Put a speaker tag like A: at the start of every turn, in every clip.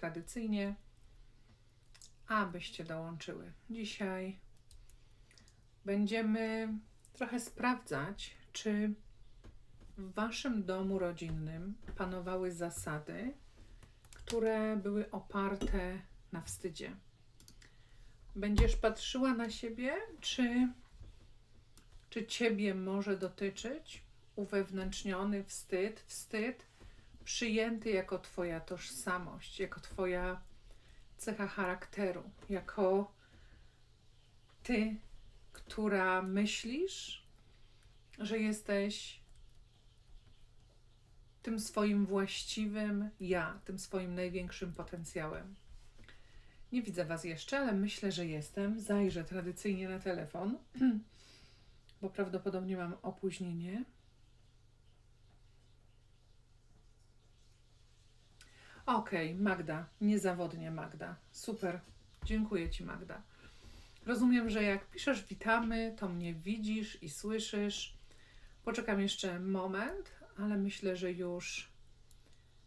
A: tradycyjnie, abyście dołączyły. Dzisiaj będziemy trochę sprawdzać, czy w waszym domu rodzinnym panowały zasady, które były oparte na wstydzie. Będziesz patrzyła na siebie, czy, czy ciebie może dotyczyć uwewnętrzniony wstyd, wstyd przyjęty jako Twoja tożsamość, jako Twoja cecha charakteru, jako Ty, która myślisz, że jesteś tym swoim właściwym ja, tym swoim największym potencjałem. Nie widzę Was jeszcze, ale myślę, że jestem. Zajrzę tradycyjnie na telefon, bo prawdopodobnie mam opóźnienie. Okej, Magda, niezawodnie Magda. Super. Dziękuję Ci, Magda. Rozumiem, że jak piszesz witamy, to mnie widzisz i słyszysz. Poczekam jeszcze moment, ale myślę, że już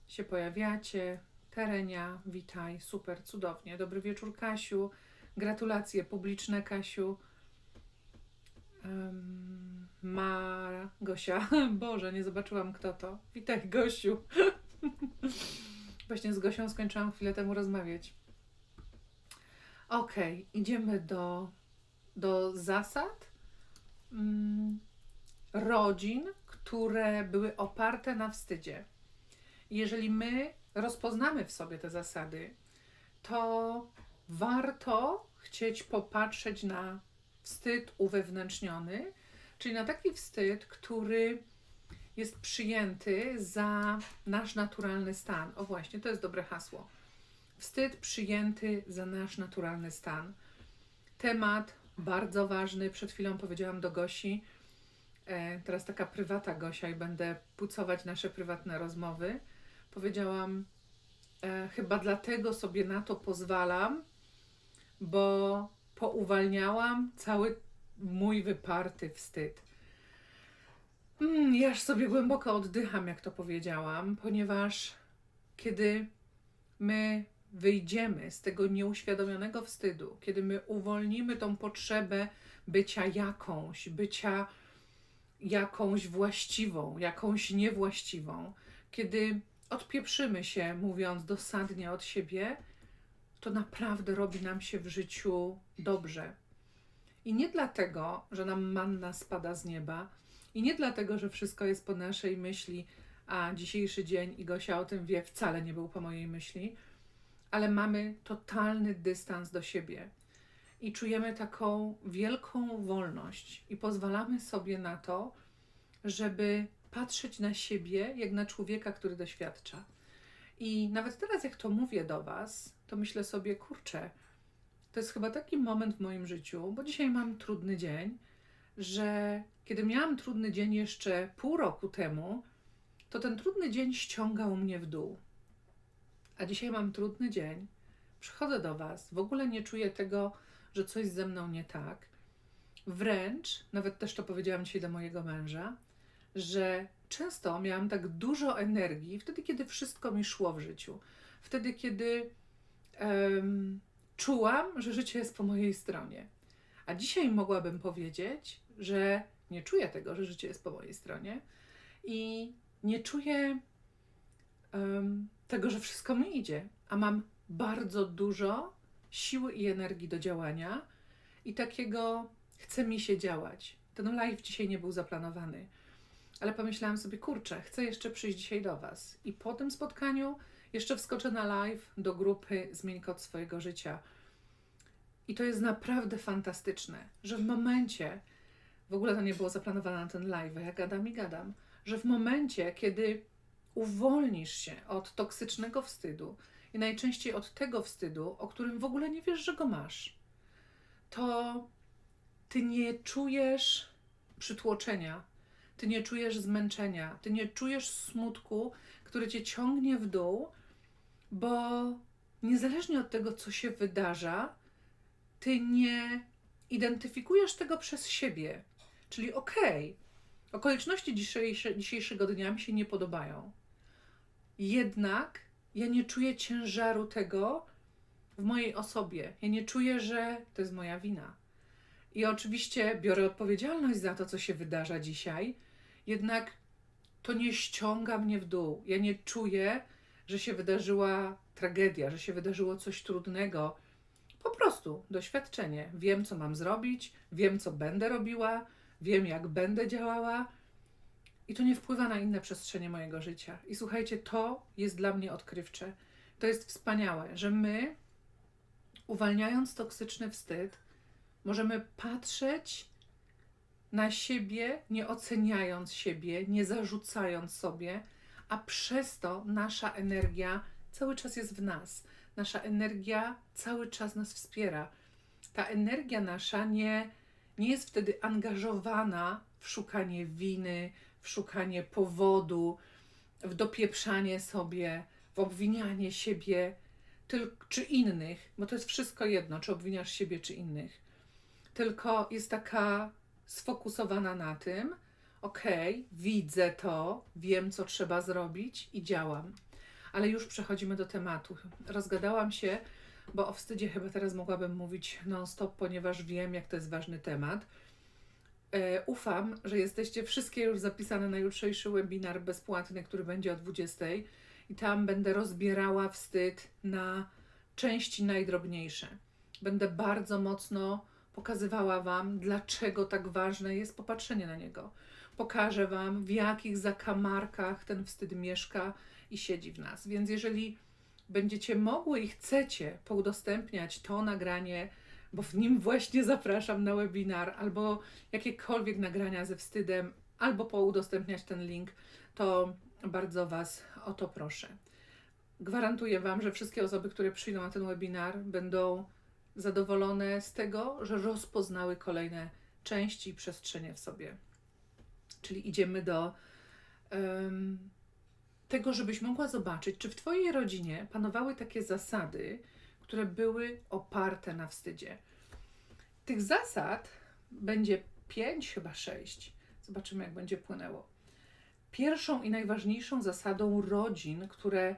A: się pojawiacie. Terenia, witaj, super, cudownie. Dobry wieczór, Kasiu. Gratulacje publiczne, Kasiu. Um, Mara, Gosia. Boże, nie zobaczyłam kto to. Witaj, Gosiu. Właśnie z Gosią skończyłam chwilę temu rozmawiać. Okej, idziemy do, do zasad mm, rodzin, które były oparte na wstydzie. Jeżeli my rozpoznamy w sobie te zasady, to warto chcieć popatrzeć na wstyd uwewnętrzniony, czyli na taki wstyd, który jest przyjęty za nasz naturalny stan. O właśnie, to jest dobre hasło. Wstyd przyjęty za nasz naturalny stan. Temat bardzo ważny. Przed chwilą powiedziałam do Gosi, e, teraz taka prywata Gosia i będę pucować nasze prywatne rozmowy. Powiedziałam, e, chyba dlatego sobie na to pozwalam, bo pouwalniałam cały mój wyparty wstyd. Mm, ja sobie głęboko oddycham, jak to powiedziałam, ponieważ kiedy my wyjdziemy z tego nieuświadomionego wstydu, kiedy my uwolnimy tą potrzebę bycia jakąś, bycia jakąś właściwą, jakąś niewłaściwą, kiedy odpieprzymy się, mówiąc dosadnie od siebie, to naprawdę robi nam się w życiu dobrze. I nie dlatego, że nam manna spada z nieba, i nie dlatego, że wszystko jest po naszej myśli, a dzisiejszy dzień, i Gosia o tym wie, wcale nie był po mojej myśli, ale mamy totalny dystans do siebie i czujemy taką wielką wolność i pozwalamy sobie na to, żeby patrzeć na siebie jak na człowieka, który doświadcza. I nawet teraz, jak to mówię do Was, to myślę sobie, kurczę, to jest chyba taki moment w moim życiu, bo dzisiaj mam trudny dzień, że kiedy miałam trudny dzień jeszcze pół roku temu, to ten trudny dzień ściągał mnie w dół. A dzisiaj mam trudny dzień, przychodzę do Was, w ogóle nie czuję tego, że coś ze mną nie tak. Wręcz, nawet też to powiedziałam dzisiaj do mojego męża, że często miałam tak dużo energii wtedy, kiedy wszystko mi szło w życiu. Wtedy, kiedy em, czułam, że życie jest po mojej stronie. A dzisiaj mogłabym powiedzieć, że nie czuję tego, że życie jest po mojej stronie i nie czuję em, tego, że wszystko mi idzie, a mam bardzo dużo siły i energii do działania i takiego chce mi się działać. Ten live dzisiaj nie był zaplanowany, ale pomyślałam sobie, kurczę, chcę jeszcze przyjść dzisiaj do Was i po tym spotkaniu jeszcze wskoczę na live do grupy Zmień kod swojego życia. I to jest naprawdę fantastyczne, że w momencie, w ogóle to nie było zaplanowane na ten live, ja gadam i gadam, że w momencie, kiedy uwolnisz się od toksycznego wstydu i najczęściej od tego wstydu, o którym w ogóle nie wiesz, że go masz, to ty nie czujesz przytłoczenia, ty nie czujesz zmęczenia, ty nie czujesz smutku, który cię ciągnie w dół, bo niezależnie od tego, co się wydarza, ty nie identyfikujesz tego przez siebie. Czyli okej, okoliczności dzisiejsze, dzisiejszego dnia mi się nie podobają. Jednak ja nie czuję ciężaru tego w mojej osobie. Ja nie czuję, że to jest moja wina. I oczywiście biorę odpowiedzialność za to, co się wydarza dzisiaj, jednak to nie ściąga mnie w dół. Ja nie czuję, że się wydarzyła tragedia, że się wydarzyło coś trudnego. Po prostu doświadczenie. Wiem, co mam zrobić, wiem, co będę robiła, wiem, jak będę działała. I to nie wpływa na inne przestrzenie mojego życia. I słuchajcie, to jest dla mnie odkrywcze. To jest wspaniałe, że my, uwalniając toksyczny wstyd, możemy patrzeć na siebie, nie oceniając siebie, nie zarzucając sobie, a przez to nasza energia cały czas jest w nas. Nasza energia cały czas nas wspiera. Ta energia nasza nie, nie jest wtedy angażowana w szukanie winy, w szukanie powodu, w dopieprzanie sobie, w obwinianie siebie tyl- czy innych, bo to jest wszystko jedno, czy obwiniasz siebie, czy innych. Tylko jest taka sfokusowana na tym, okej, widzę to, wiem, co trzeba zrobić i działam. Ale już przechodzimy do tematu. Rozgadałam się, bo o wstydzie chyba teraz mogłabym mówić non-stop, ponieważ wiem, jak to jest ważny temat. E, ufam, że jesteście wszystkie już zapisane na jutrzejszy webinar bezpłatny, który będzie o 20 i tam będę rozbierała wstyd na części najdrobniejsze. Będę bardzo mocno pokazywała Wam, dlaczego tak ważne jest popatrzenie na niego. Pokażę Wam, w jakich zakamarkach ten wstyd mieszka i siedzi w nas. Więc jeżeli będziecie mogły i chcecie poudostępniać to nagranie, bo w nim właśnie zapraszam na webinar, albo jakiekolwiek nagrania ze wstydem, albo poudostępniać ten link, to bardzo Was o to proszę. Gwarantuję Wam, że wszystkie osoby, które przyjdą na ten webinar, będą zadowolone z tego, że rozpoznały kolejne części i przestrzenie w sobie. Czyli idziemy do em, tego, żebyś mogła zobaczyć, czy w Twojej rodzinie panowały takie zasady, które były oparte na wstydzie. Tych zasad będzie pięć, chyba sześć. Zobaczymy, jak będzie płynęło. Pierwszą i najważniejszą zasadą rodzin, które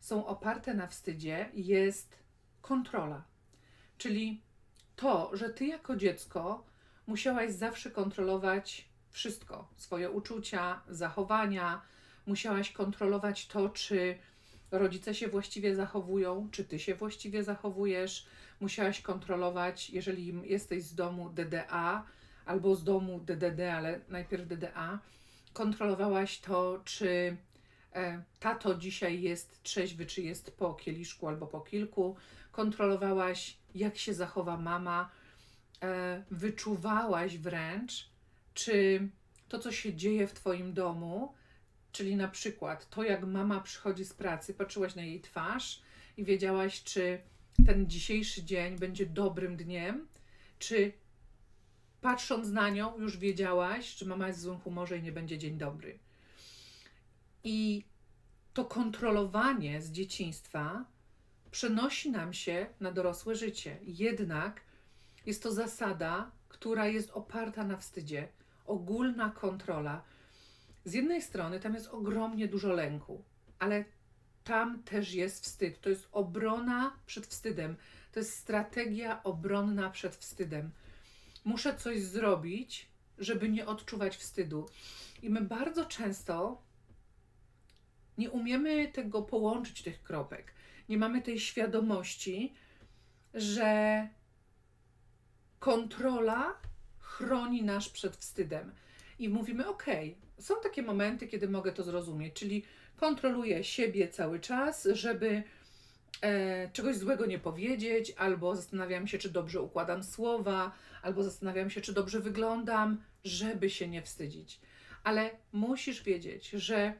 A: są oparte na wstydzie, jest kontrola. Czyli to, że ty jako dziecko musiałaś zawsze kontrolować wszystko, swoje uczucia, zachowania, musiałaś kontrolować to, czy rodzice się właściwie zachowują, czy ty się właściwie zachowujesz. Musiałaś kontrolować, jeżeli jesteś z domu DDA albo z domu DDD, ale najpierw DDA, kontrolowałaś to, czy e, tato dzisiaj jest trzeźwy, czy jest po kieliszku albo po kilku. Kontrolowałaś, jak się zachowa mama. E, wyczuwałaś wręcz, czy to, co się dzieje w Twoim domu, czyli na przykład to, jak mama przychodzi z pracy, patrzyłaś na jej twarz i wiedziałaś, czy ten dzisiejszy dzień będzie dobrym dniem, czy patrząc na nią już wiedziałaś, czy mama jest w złym humorze i nie będzie dzień dobry. I to kontrolowanie z dzieciństwa przenosi nam się na dorosłe życie. Jednak jest to zasada, która jest oparta na wstydzie, ogólna kontrola. Z jednej strony tam jest ogromnie dużo lęku, ale tam też jest wstyd. To jest obrona przed wstydem. To jest strategia obronna przed wstydem. Muszę coś zrobić, żeby nie odczuwać wstydu. I my bardzo często nie umiemy tego połączyć, tych kropek. Nie mamy tej świadomości, że kontrola chroni nas przed wstydem. I mówimy, ok, są takie momenty, kiedy mogę to zrozumieć, czyli kontroluję siebie cały czas, żeby e, czegoś złego nie powiedzieć, albo zastanawiam się, czy dobrze układam słowa, albo zastanawiam się, czy dobrze wyglądam, żeby się nie wstydzić. Ale musisz wiedzieć, że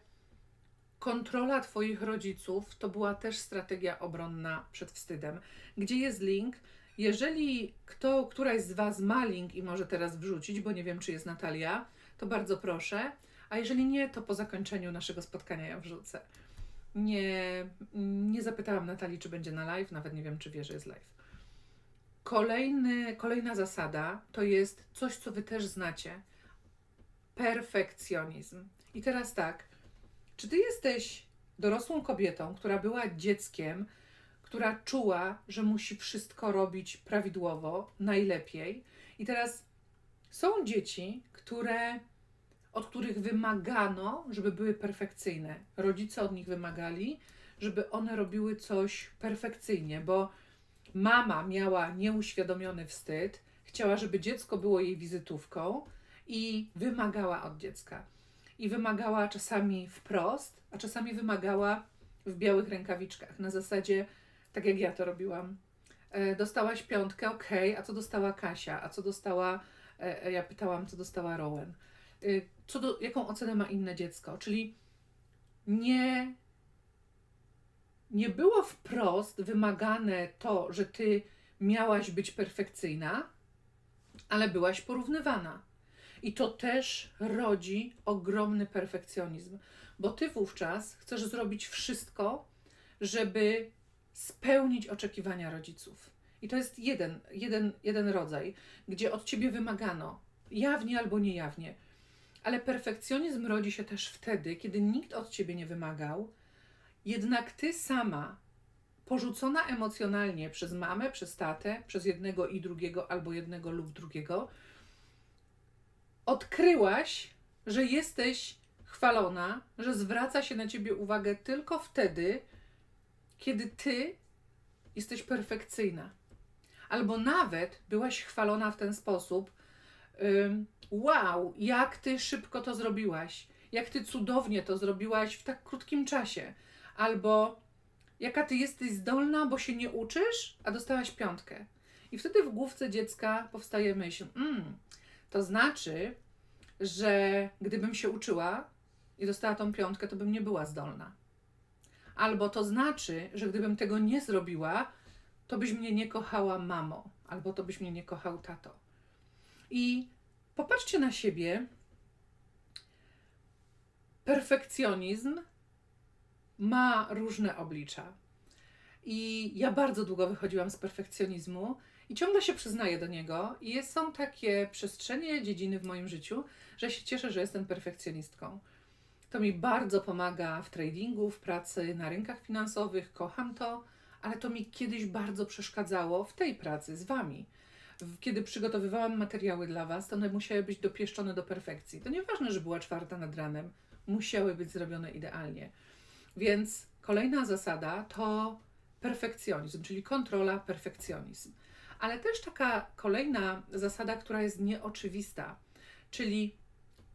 A: kontrola Twoich rodziców to była też strategia obronna przed wstydem. Gdzie jest link? Jeżeli kto, któraś z Was ma link i może teraz wrzucić, bo nie wiem, czy jest Natalia, to bardzo proszę. A jeżeli nie, to po zakończeniu naszego spotkania ja wrzucę. Nie, nie zapytałam Natalii, czy będzie na live, nawet nie wiem, czy wie, że jest live. Kolejny, kolejna zasada to jest coś, co Wy też znacie. Perfekcjonizm. I teraz tak, czy Ty jesteś dorosłą kobietą, która była dzieckiem, która czuła, że musi wszystko robić prawidłowo, najlepiej. I teraz są dzieci, które, od których wymagano, żeby były perfekcyjne. Rodzice od nich wymagali, żeby one robiły coś perfekcyjnie, bo mama miała nieuświadomiony wstyd, chciała, żeby dziecko było jej wizytówką i wymagała od dziecka. I wymagała czasami wprost, a czasami wymagała w białych rękawiczkach. Na zasadzie, tak jak ja to robiłam. E, dostałaś piątkę, ok, a co dostała Kasia? A co dostała, ja pytałam, co dostała Rowan? E, co do, jaką ocenę ma inne dziecko? Czyli nie, nie było wprost wymagane to, że ty miałaś być perfekcyjna, ale byłaś porównywana. I to też rodzi ogromny perfekcjonizm, bo ty wówczas chcesz zrobić wszystko, żeby spełnić oczekiwania rodziców. I to jest jeden, jeden, jeden rodzaj, gdzie od ciebie wymagano, jawnie albo niejawnie. Ale perfekcjonizm rodzi się też wtedy, kiedy nikt od ciebie nie wymagał, jednak ty sama, porzucona emocjonalnie przez mamę, przez tatę, przez jednego i drugiego, albo jednego lub drugiego, odkryłaś, że jesteś chwalona, że zwraca się na ciebie uwagę tylko wtedy, kiedy ty jesteś perfekcyjna. Albo nawet byłaś chwalona w ten sposób: Wow, jak ty szybko to zrobiłaś, jak ty cudownie to zrobiłaś w tak krótkim czasie. Albo jaka ty jesteś zdolna, bo się nie uczysz, a dostałaś piątkę. I wtedy w główce dziecka powstaje myśl: mm, to znaczy, że gdybym się uczyła i dostała tą piątkę, to bym nie była zdolna. Albo to znaczy, że gdybym tego nie zrobiła, to byś mnie nie kochała mamo, albo to byś mnie nie kochał tato. I popatrzcie na siebie. Perfekcjonizm ma różne oblicza. I ja bardzo długo wychodziłam z perfekcjonizmu i ciągle się przyznaję do niego. I jest, są takie przestrzenie, dziedziny w moim życiu, że się cieszę, że jestem perfekcjonistką. To mi bardzo pomaga w tradingu, w pracy na rynkach finansowych, kocham to, ale to mi kiedyś bardzo przeszkadzało w tej pracy z Wami. Kiedy przygotowywałam materiały dla Was, to one musiały być dopieszczone do perfekcji. To nieważne, że była czwarta nad ranem, musiały być zrobione idealnie. Więc kolejna zasada to perfekcjonizm, czyli kontrola, perfekcjonizm. Ale też taka kolejna zasada, która jest nieoczywista, czyli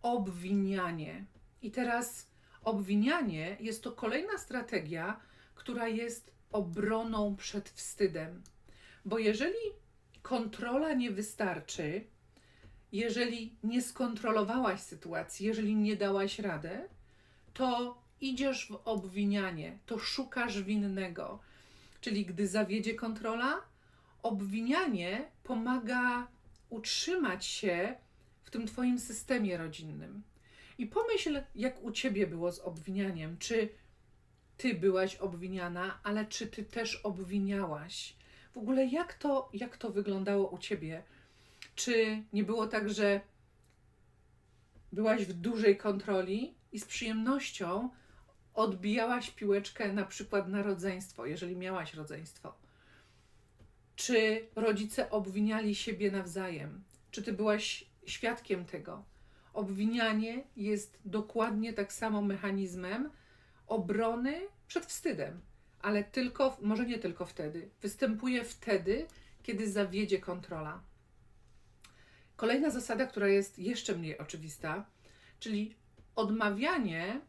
A: obwinianie. I teraz obwinianie jest to kolejna strategia, która jest obroną przed wstydem. Bo jeżeli kontrola nie wystarczy, jeżeli nie skontrolowałaś sytuacji, jeżeli nie dałaś radę, to idziesz w obwinianie, to szukasz winnego. Czyli gdy zawiedzie kontrola, obwinianie pomaga utrzymać się w tym Twoim systemie rodzinnym. I pomyśl, jak u Ciebie było z obwinianiem. Czy Ty byłaś obwiniana, ale czy Ty też obwiniałaś? W ogóle jak to, jak to wyglądało u Ciebie? Czy nie było tak, że byłaś w dużej kontroli i z przyjemnością odbijałaś piłeczkę na przykład na rodzeństwo, jeżeli miałaś rodzeństwo? Czy rodzice obwiniali siebie nawzajem? Czy ty byłaś świadkiem tego? Obwinianie jest dokładnie tak samo mechanizmem obrony przed wstydem, ale tylko, może nie tylko wtedy. Występuje wtedy, kiedy zawiedzie kontrola. Kolejna zasada, która jest jeszcze mniej oczywista, czyli odmawianie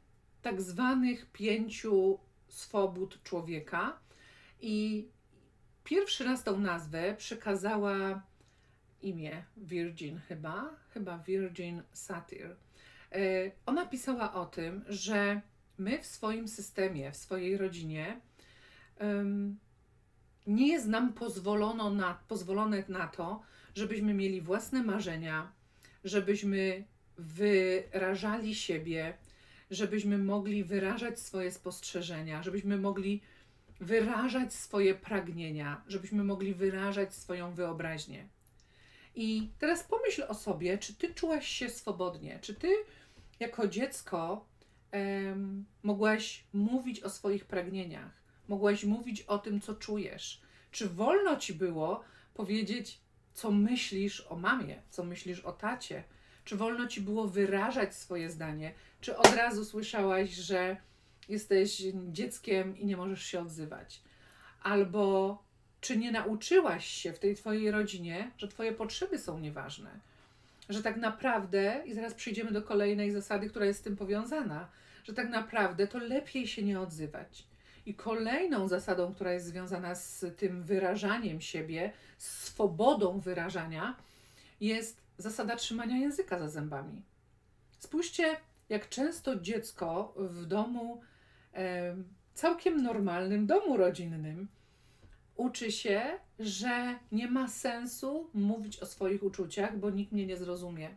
A: tak zwanych pięciu swobód człowieka. I pierwszy raz tą nazwę przekazała imię Virgin chyba, chyba Virgin Satir. E, Ona pisała o tym, że my w swoim systemie, w swojej rodzinie nie jest nam pozwolono na, pozwolone na to, żebyśmy mieli własne marzenia, żebyśmy wyrażali siebie, żebyśmy mogli wyrażać swoje spostrzeżenia, żebyśmy mogli wyrażać swoje pragnienia, żebyśmy mogli wyrażać swoją wyobraźnię. I teraz pomyśl o sobie, czy ty czułaś się swobodnie, czy ty jako dziecko em, mogłaś mówić o swoich pragnieniach, mogłaś mówić o tym, co czujesz. Czy wolno ci było powiedzieć, co myślisz o mamie, co myślisz o tacie? Czy wolno ci było wyrażać swoje zdanie? Czy od razu słyszałaś, że jesteś dzieckiem i nie możesz się odzywać? Albo czy nie nauczyłaś się w tej twojej rodzinie, że twoje potrzeby są nieważne? Że tak naprawdę, i zaraz przejdziemy do kolejnej zasady, która jest z tym powiązana, że tak naprawdę to lepiej się nie odzywać. I kolejną zasadą, która jest związana z tym wyrażaniem siebie, z swobodą wyrażania, jest zasada trzymania języka za zębami. Spójrzcie, jak często dziecko w domu, całkiem normalnym domu rodzinnym, uczy się, że nie ma sensu mówić o swoich uczuciach, bo nikt mnie nie zrozumie.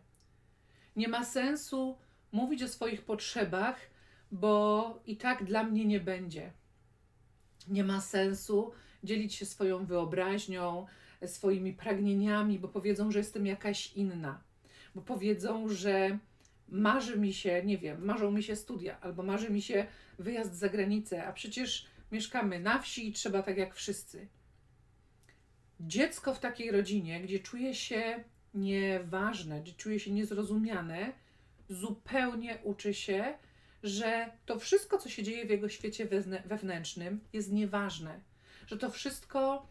A: Nie ma sensu mówić o swoich potrzebach, bo i tak dla mnie nie będzie. Nie ma sensu dzielić się swoją wyobraźnią, swoimi pragnieniami, bo powiedzą, że jestem jakaś inna, bo powiedzą, że marzy mi się, nie wiem, marzą mi się studia, albo marzy mi się wyjazd za granicę, a przecież mieszkamy na wsi i trzeba tak jak wszyscy. Dziecko w takiej rodzinie, gdzie czuje się nieważne, gdzie czuje się niezrozumiane, zupełnie uczy się, że to wszystko, co się dzieje w jego świecie wewnętrznym, jest nieważne, że to wszystko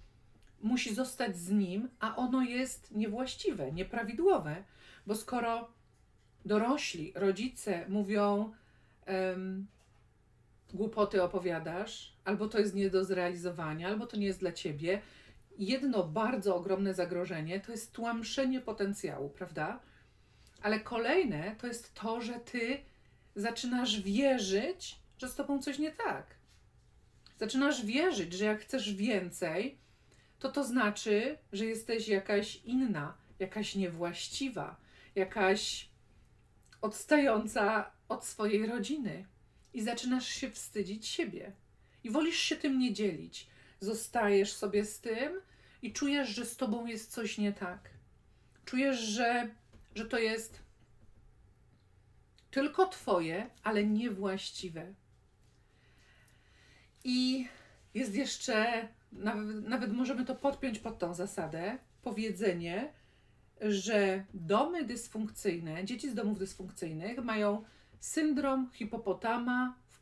A: musi zostać z nim, a ono jest niewłaściwe, nieprawidłowe, bo skoro dorośli, rodzice mówią, em, głupoty opowiadasz, albo to jest nie do zrealizowania, albo to nie jest dla ciebie. Jedno bardzo ogromne zagrożenie to jest tłamszenie potencjału, prawda? Ale kolejne to jest to, że ty zaczynasz wierzyć, że z tobą coś nie tak. Zaczynasz wierzyć, że jak chcesz więcej, to to znaczy, że jesteś jakaś inna, jakaś niewłaściwa, jakaś odstająca od swojej rodziny i zaczynasz się wstydzić siebie. I wolisz się tym nie dzielić. Zostajesz sobie z tym i czujesz, że z tobą jest coś nie tak. Czujesz, że, że to jest tylko twoje, ale niewłaściwe. I jest jeszcze, nawet, nawet możemy to podpiąć pod tą zasadę, powiedzenie, że domy dysfunkcyjne, dzieci z domów dysfunkcyjnych mają syndrom hipopotama w,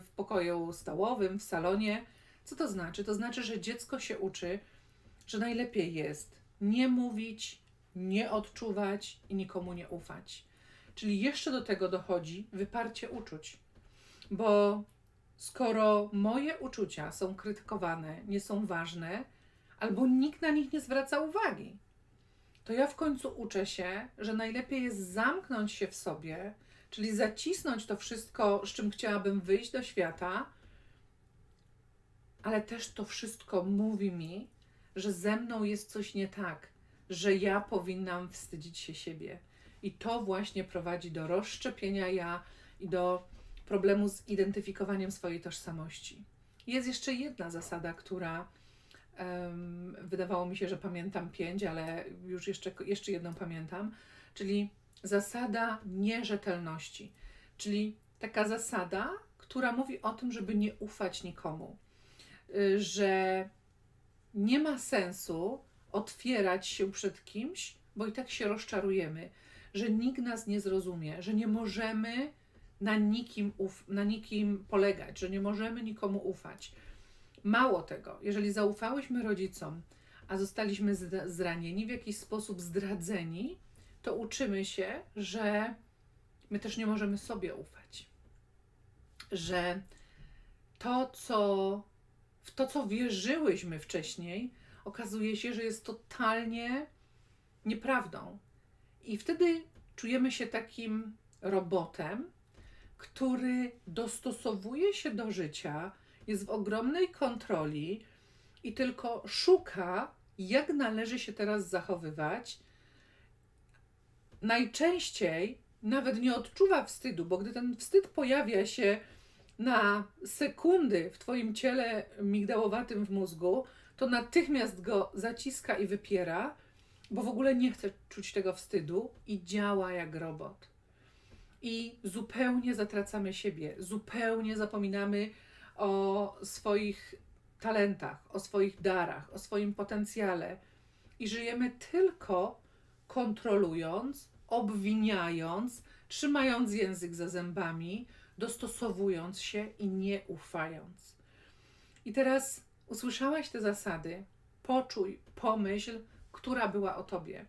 A: w pokoju stołowym, w salonie. Co to znaczy? To znaczy, że dziecko się uczy, że najlepiej jest nie mówić, nie odczuwać i nikomu nie ufać. Czyli jeszcze do tego dochodzi wyparcie uczuć. Bo skoro moje uczucia są krytykowane, nie są ważne, albo nikt na nich nie zwraca uwagi, to ja w końcu uczę się, że najlepiej jest zamknąć się w sobie, czyli zacisnąć to wszystko, z czym chciałabym wyjść do świata, ale też to wszystko mówi mi, że ze mną jest coś nie tak, że ja powinnam wstydzić się siebie. I to właśnie prowadzi do rozszczepienia ja i do problemu z identyfikowaniem swojej tożsamości. Jest jeszcze jedna zasada, która em, wydawało mi się, że pamiętam pięć, ale już jeszcze, jeszcze jedną pamiętam, czyli zasada nierzetelności. Czyli taka zasada, która mówi o tym, żeby nie ufać nikomu, że nie ma sensu otwierać się przed kimś, bo i tak się rozczarujemy, że nikt nas nie zrozumie, że nie możemy na nikim, uf- na nikim polegać, że nie możemy nikomu ufać. Mało tego, jeżeli zaufałyśmy rodzicom, a zostaliśmy zra- zranieni, w jakiś sposób zdradzeni, to uczymy się, że my też nie możemy sobie ufać. Że to, co w to, co wierzyłyśmy wcześniej, okazuje się, że jest totalnie nieprawdą. I wtedy czujemy się takim robotem, który dostosowuje się do życia, jest w ogromnej kontroli i tylko szuka, jak należy się teraz zachowywać. Najczęściej nawet nie odczuwa wstydu, bo gdy ten wstyd pojawia się na sekundy w Twoim ciele migdałowatym w mózgu, to natychmiast go zaciska i wypiera, bo w ogóle nie chce czuć tego wstydu i działa jak robot. i zupełnie zatracamy siebie, zupełnie zapominamy o swoich talentach, o swoich darach, o swoim potencjale i żyjemy tylko kontrolując, obwiniając, trzymając język za zębami, dostosowując się i nie ufając. I teraz usłyszałaś te zasady, poczuj, pomyśl, która była o tobie.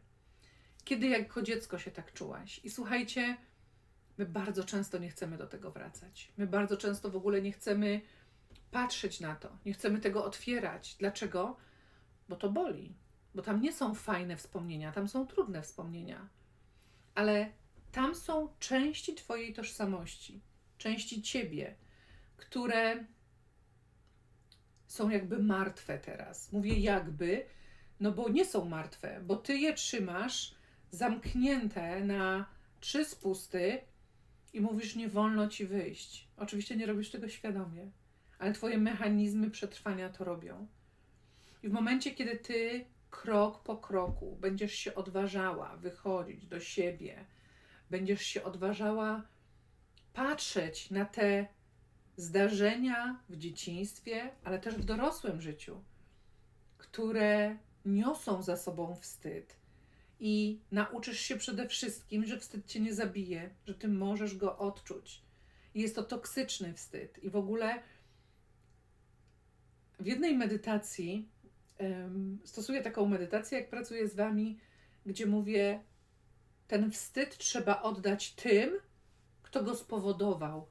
A: Kiedy jako dziecko się tak czułaś? I słuchajcie, my bardzo często nie chcemy do tego wracać. My bardzo często w ogóle nie chcemy patrzeć na to, nie chcemy tego otwierać. Dlaczego? Bo to boli, bo tam nie są fajne wspomnienia, tam są trudne wspomnienia. Ale tam są części Twojej tożsamości, części Ciebie, które są jakby martwe teraz. Mówię jakby, no bo nie są martwe, bo Ty je trzymasz zamknięte na trzy spusty i mówisz, nie wolno Ci wyjść. Oczywiście nie robisz tego świadomie, ale Twoje mechanizmy przetrwania to robią. I w momencie, kiedy Ty krok po kroku będziesz się odważała wychodzić do siebie, będziesz się odważała patrzeć na te zdarzenia w dzieciństwie, ale też w dorosłym życiu, które niosą za sobą wstyd. I nauczysz się przede wszystkim, że wstyd cię nie zabije, że ty możesz go odczuć. I jest to toksyczny wstyd. I w ogóle w jednej medytacji um, stosuję taką medytację, jak pracuję z wami, gdzie mówię, ten wstyd trzeba oddać tym, kto go spowodował.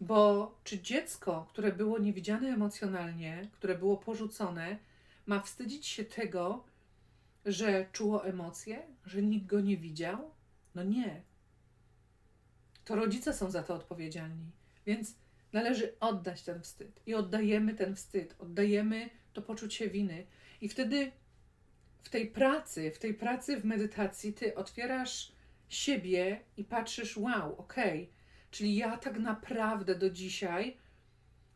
A: Bo czy dziecko, które było niewidziane emocjonalnie, które było porzucone, ma wstydzić się tego, że czuło emocje, że nikt go nie widział? No nie. To rodzice są za to odpowiedzialni. Więc należy oddać ten wstyd. I oddajemy ten wstyd, oddajemy to poczucie winy. I wtedy w tej pracy, w tej pracy w medytacji, ty otwierasz siebie i patrzysz, wow, okej, okay. czyli ja tak naprawdę do dzisiaj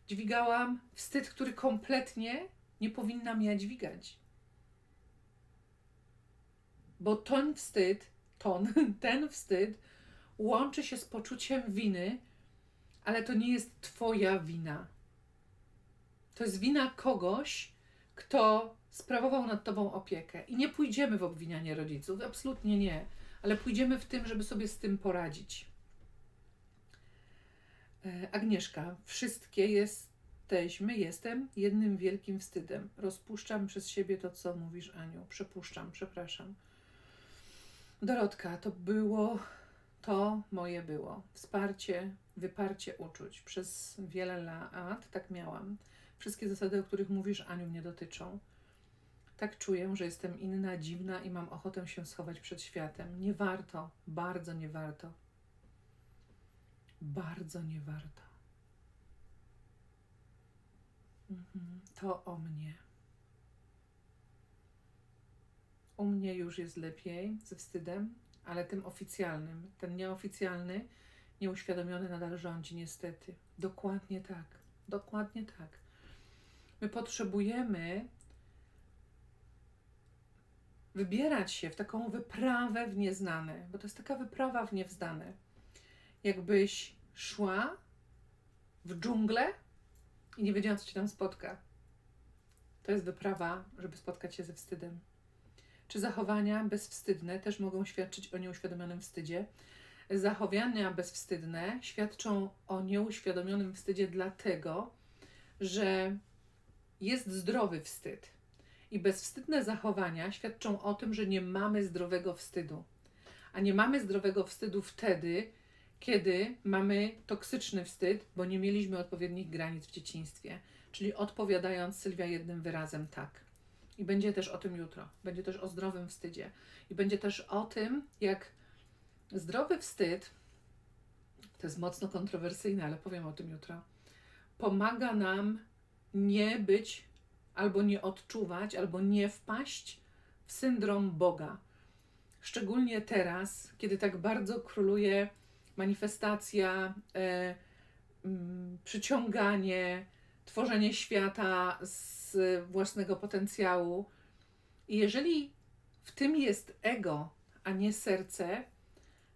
A: dźwigałam wstyd, który kompletnie nie powinnam ja dźwigać. Bo ten wstyd, ton, ten wstyd łączy się z poczuciem winy, ale to nie jest Twoja wina. To jest wina kogoś, kto sprawował nad Tobą opiekę. I nie pójdziemy w obwinianie rodziców, absolutnie nie, ale pójdziemy w tym, żeby sobie z tym poradzić. E, Agnieszka, wszystkie jesteśmy, jestem jednym wielkim wstydem. Rozpuszczam przez siebie to, co mówisz, Aniu. Przepuszczam, przepraszam. Dorotka, to było, to moje było. Wsparcie, wyparcie uczuć. Przez wiele lat tak miałam. Wszystkie zasady, o których mówisz, Aniu, mnie dotyczą. Tak czuję, że jestem inna, dziwna i mam ochotę się schować przed światem. Nie warto, bardzo nie warto. Bardzo nie warto. Mhm, to o mnie. U mnie już jest lepiej ze wstydem, ale tym oficjalnym, ten nieoficjalny, nieuświadomiony nadal rządzi, niestety. Dokładnie tak. Dokładnie tak. My potrzebujemy wybierać się w taką wyprawę w nieznane, bo to jest taka wyprawa w nieznane. Jakbyś szła w dżunglę i nie wiedziała, co cię tam spotka. To jest wyprawa, żeby spotkać się ze wstydem. Czy zachowania bezwstydne też mogą świadczyć o nieuświadomionym wstydzie? Zachowania bezwstydne świadczą o nieuświadomionym wstydzie dlatego, że jest zdrowy wstyd. I bezwstydne zachowania świadczą o tym, że nie mamy zdrowego wstydu. A nie mamy zdrowego wstydu wtedy, kiedy mamy toksyczny wstyd, bo nie mieliśmy odpowiednich granic w dzieciństwie. Czyli odpowiadając Sylwia jednym wyrazem tak. I będzie też o tym jutro. Będzie też o zdrowym wstydzie. I będzie też o tym, jak zdrowy wstyd, to jest mocno kontrowersyjne, ale powiem o tym jutro, pomaga nam nie być albo nie odczuwać, albo nie wpaść w syndrom Boga. Szczególnie teraz, kiedy tak bardzo króluje manifestacja, e, mm, przyciąganie, tworzenie świata z własnego potencjału. I jeżeli w tym jest ego, a nie serce,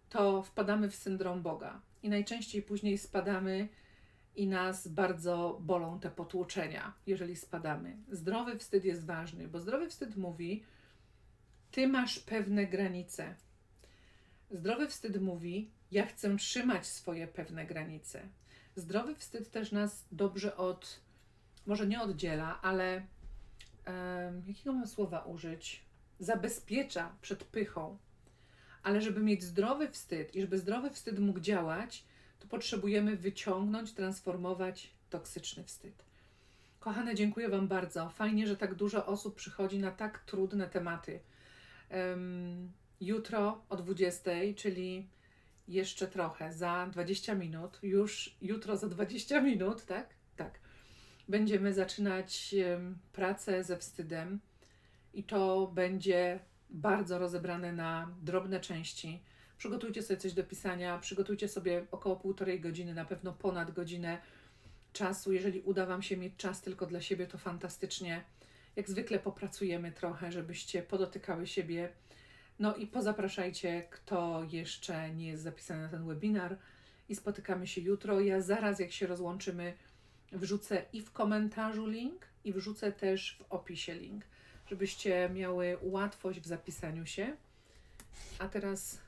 A: to wpadamy w syndrom Boga. I najczęściej później spadamy i nas bardzo bolą te potłuczenia, jeżeli spadamy. Zdrowy wstyd jest ważny, bo zdrowy wstyd mówi: Ty masz pewne granice. Zdrowy wstyd mówi: Ja chcę trzymać swoje pewne granice. Zdrowy wstyd też nas dobrze od, może nie oddziela, ale em, jakiego mam słowa użyć? Zabezpiecza przed pychą. Ale żeby mieć zdrowy wstyd i żeby zdrowy wstyd mógł działać, to potrzebujemy wyciągnąć, transformować toksyczny wstyd. Kochane, dziękuję Wam bardzo. Fajnie, że tak dużo osób przychodzi na tak trudne tematy. Em, jutro o 20, czyli jeszcze trochę, za 20 minut, już jutro za 20 minut, tak? Tak. Będziemy zaczynać em, pracę ze wstydem i to będzie bardzo rozebrane na drobne części. Przygotujcie sobie coś do pisania, przygotujcie sobie około półtorej godziny, na pewno ponad godzinę czasu. Jeżeli uda Wam się mieć czas tylko dla siebie, to fantastycznie. Jak zwykle popracujemy trochę, żebyście podotykały siebie. No i pozapraszajcie, kto jeszcze nie jest zapisany na ten webinar i spotykamy się jutro. Ja zaraz, jak się rozłączymy, wrzucę i w komentarzu link, i wrzucę też w opisie link, żebyście miały łatwość w zapisaniu się. A teraz,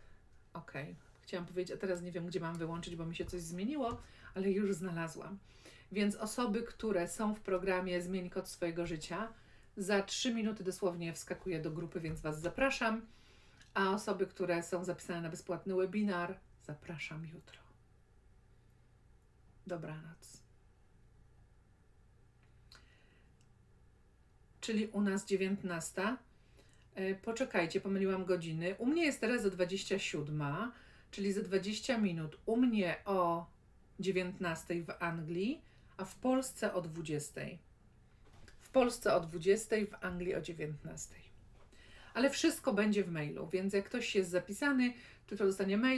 A: okej, chciałam powiedzieć, a teraz nie wiem, gdzie mam wyłączyć, bo mi się coś zmieniło, ale już znalazłam. Więc osoby, które są w programie Zmień kod swojego życia, za 3 minuty dosłownie wskakuję do grupy, więc Was zapraszam. A osoby, które są zapisane na bezpłatny webinar, zapraszam jutro. Dobranoc. Czyli u nas 19. E, Poczekajcie, pomyliłam godziny. U mnie jest teraz za 27, czyli za 20 minut. U mnie o 19 w Anglii, a w Polsce o 20. W Polsce o 20, w Anglii o 19. Ale wszystko będzie w mailu, więc jak ktoś jest zapisany, to dostanie mail.